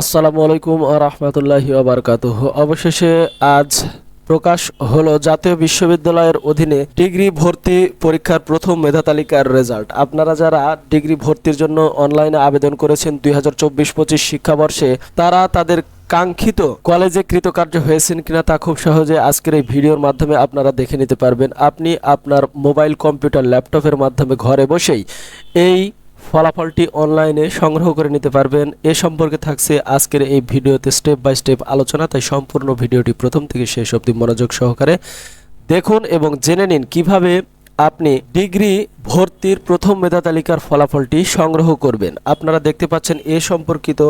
আসসালামু আলাইকুম রহমতুল্লাহি আবরকাতুহ অবশেষে আজ প্রকাশ হলো জাতীয় বিশ্ববিদ্যালয়ের অধীনে ডিগ্রি ভর্তি পরীক্ষার প্রথম মেধা তালিকার রেজাল্ট। আপনারা যারা ডিগ্রি ভর্তির জন্য অনলাইনে আবেদন করেছেন দুই হাজার চব্বিশ পঁচিশ শিক্ষাবর্ষে, তারা তাদের কাঙ্ক্ষিত কলেজে কৃতকার্য হয়েছেন কিনা তা খুব সহজে আজকের এই ভিডিওর মাধ্যমে আপনারা দেখে নিতে পারবেন। আপনি আপনার মোবাইল, কম্পিউটার, ল্যাপটপের মাধ্যমে ঘরে বসেই এই ফলাফলটি অনলাইনে সংগ্রহ করে নিতে পারবেন। এ সম্পর্কে থাকছে আজকের এই ভিডিওতে স্টেপ বাই স্টেপ আলোচনা, তাই সম্পূর্ণ ভিডিওটি প্রথম থেকে শেষ অবধি মনোযোগ সহকারে দেখুন এবং জেনে নিন কীভাবে আপনি ডিগ্রি ভর্তির প্রথম মেধা তালিকার ফলাফলটি সংগ্রহ করবেন। আপনারা দেখতে পাচ্ছেন এ সম্পর্কিত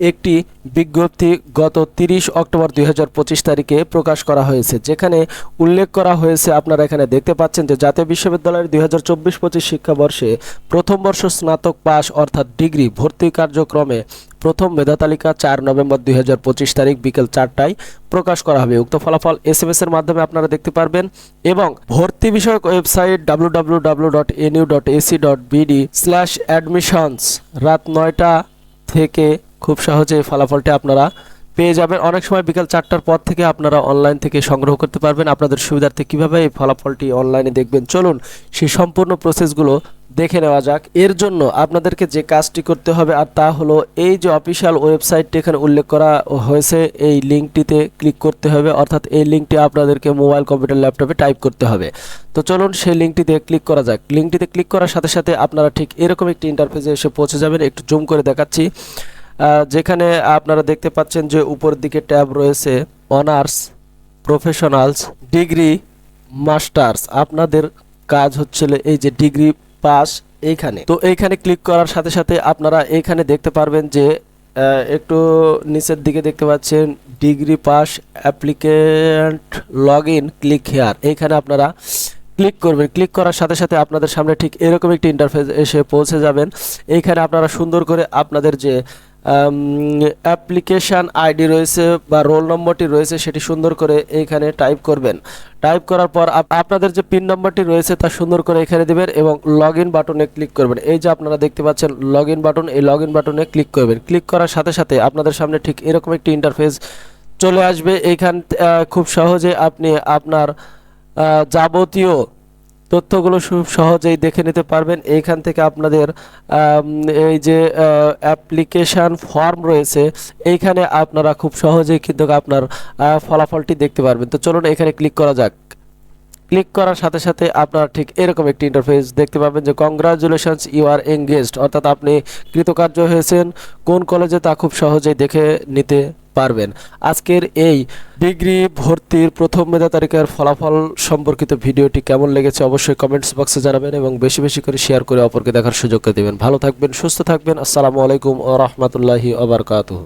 একটি বিজ্ঞপ্তি গত তিরিশ অক্টোবর দুই হাজার পঁচিশ তারিখে প্রকাশ করা হয়েছে। যেখানে উল্লেখ করা হয়েছে, আপনারা এখানে দেখতে পাচ্ছেন যে জাতীয় বিশ্ববিদ্যালয়ের দুই হাজার চব্বিশ পঁচিশ শিক্ষাবর্ষে প্রথম বর্ষ স্নাতক পাস অর্থাৎ ডিগ্রি ভর্তি কার্যক্রমে প্রথম মেধা তালিকা চার নভেম্বর দু হাজার পঁচিশ তারিখ বিকেল চারটায় প্রকাশ করা হবে। উক্ত ফলাফল এস এম এর মাধ্যমে আপনারা দেখতে পারবেন এবং ভর্তি বিষয়ক ওয়েবসাইট অ্যাডমিশনস রাত নয়টা থেকে খুব সহজে ফলাফলটি আপনারা পেয়ে যাবেন। অনেক সময় বিকাল চারটার পর থেকে আপনারা অনলাইন থেকে সংগ্রহ করতে পারবেন। আপনাদের সুবিধার্থে কীভাবে এই ফলাফলটি অনলাইনে দেখবেন? চলুন সেই সম্পূর্ণ প্রসেসগুলো দেখে নেওয়া যাক। এর জন্য আপনাদেরকে যে কাজটি করতে হবে, আর তা হলো এই যে অফিসিয়াল ওয়েবসাইটটি এখানে উল্লেখ করা হয়েছে, এই লিঙ্কটিতে ক্লিক করতে হবে। অর্থাৎ এই লিঙ্কটি আপনাদেরকে মোবাইল কম্পিউটার ল্যাপটপে টাইপ করতে হবে। তো চলুন সেই লিঙ্কটিতে ক্লিক করা যাক। লিঙ্কটিতে ক্লিক করার সাথে সাথে আপনারা ঠিক এরকম একটি ইন্টারফেসে এসে পৌঁছে যাবেন। একটু জুম করে দেখাচ্ছি। যেখানে আপনারা দেখতে পাচ্ছেন যে উপর দিকে ট্যাব রয়েছে অনার্স প্রফেশনালস ডিগ্রি মাস্টার্স আপনাদের কাজ হচ্ছে এই যে ডিগ্রি পাস এইখানে। তো এইখানে ক্লিক করার সাথে সাথে আপনারা এইখানে দেখতে পারবেন যে একটু নিচের দিকে দেখতে পাচ্ছেন, degree pass applicant log in click here. এইখানে আপনারা ক্লিক করবেন। ক্লিক করার সাথে সাথে আপনাদের সামনে ঠিক এরকম একটি ইন্টারফেস এসে পৌঁছে যাবেন। এইখানে আপনারা সুন্দর করে আপনাদের যে অ্যাপ্লিকেশান আইডি রয়েছে বা রোল নম্বরটি রয়েছে সেটি সুন্দর করে এইখানে টাইপ করবেন। টাইপ করার পর আপ- আপনাদের যে পিন নম্বরটি রয়েছে তা সুন্দর করে এখানে দিবেন এবং লগ ইন বাটনে ক্লিক করবেন। এই যে আপনারা দেখতে পাচ্ছেন লগ ইন বাটন এই লগ ইন বাটনে ক্লিক করবেন। ক্লিক করার সাথে সাথে আপনাদের সামনে ঠিক এরকম একটি ইন্টারফেস চলে আসবে। এইখান খুব সহজে আপনি আপনার যাবতীয় তথ্যগুলো খুব সহজেই দেখে নিতে পারবেন। এইখান থেকে আপনাদের এই যে অ্যাপ্লিকেশান ফর্ম রয়েছে, এইখানে আপনারা খুব সহজেই কিন্তু আপনার ফলাফলটি দেখতে পারবেন। তো চলুন এখানে ক্লিক করা যাক। ক্লিক করার সাথে সাথে আপনারা ঠিক এরকম একটি ইন্টারফেস দেখতে পাবেন যে কংগ্রাচুলেশনস ইউ আর এঙ্গেজড অর্থাৎ আপনি কৃতকার্য হয়েছেন। কোন কলেজে তা খুব সহজেই দেখে নিতে পারবেন। আজকের এই ডিগ্রি ভর্তির প্রথম মেধা তালিকার ফলাফল সম্পর্কিত ভিডিওটি কেমন লেগেছে অবশ্যই কমেন্টস বক্সে জানাবেন এবং বেশি বেশি করে শেয়ার করে অপরকে দেখার সুযোগ করে দেবেন। ভালো থাকবেন, সুস্থ থাকবেন। আসসালামু আলাইকুম ও রহমতুল্লাহি আবরকাতুহ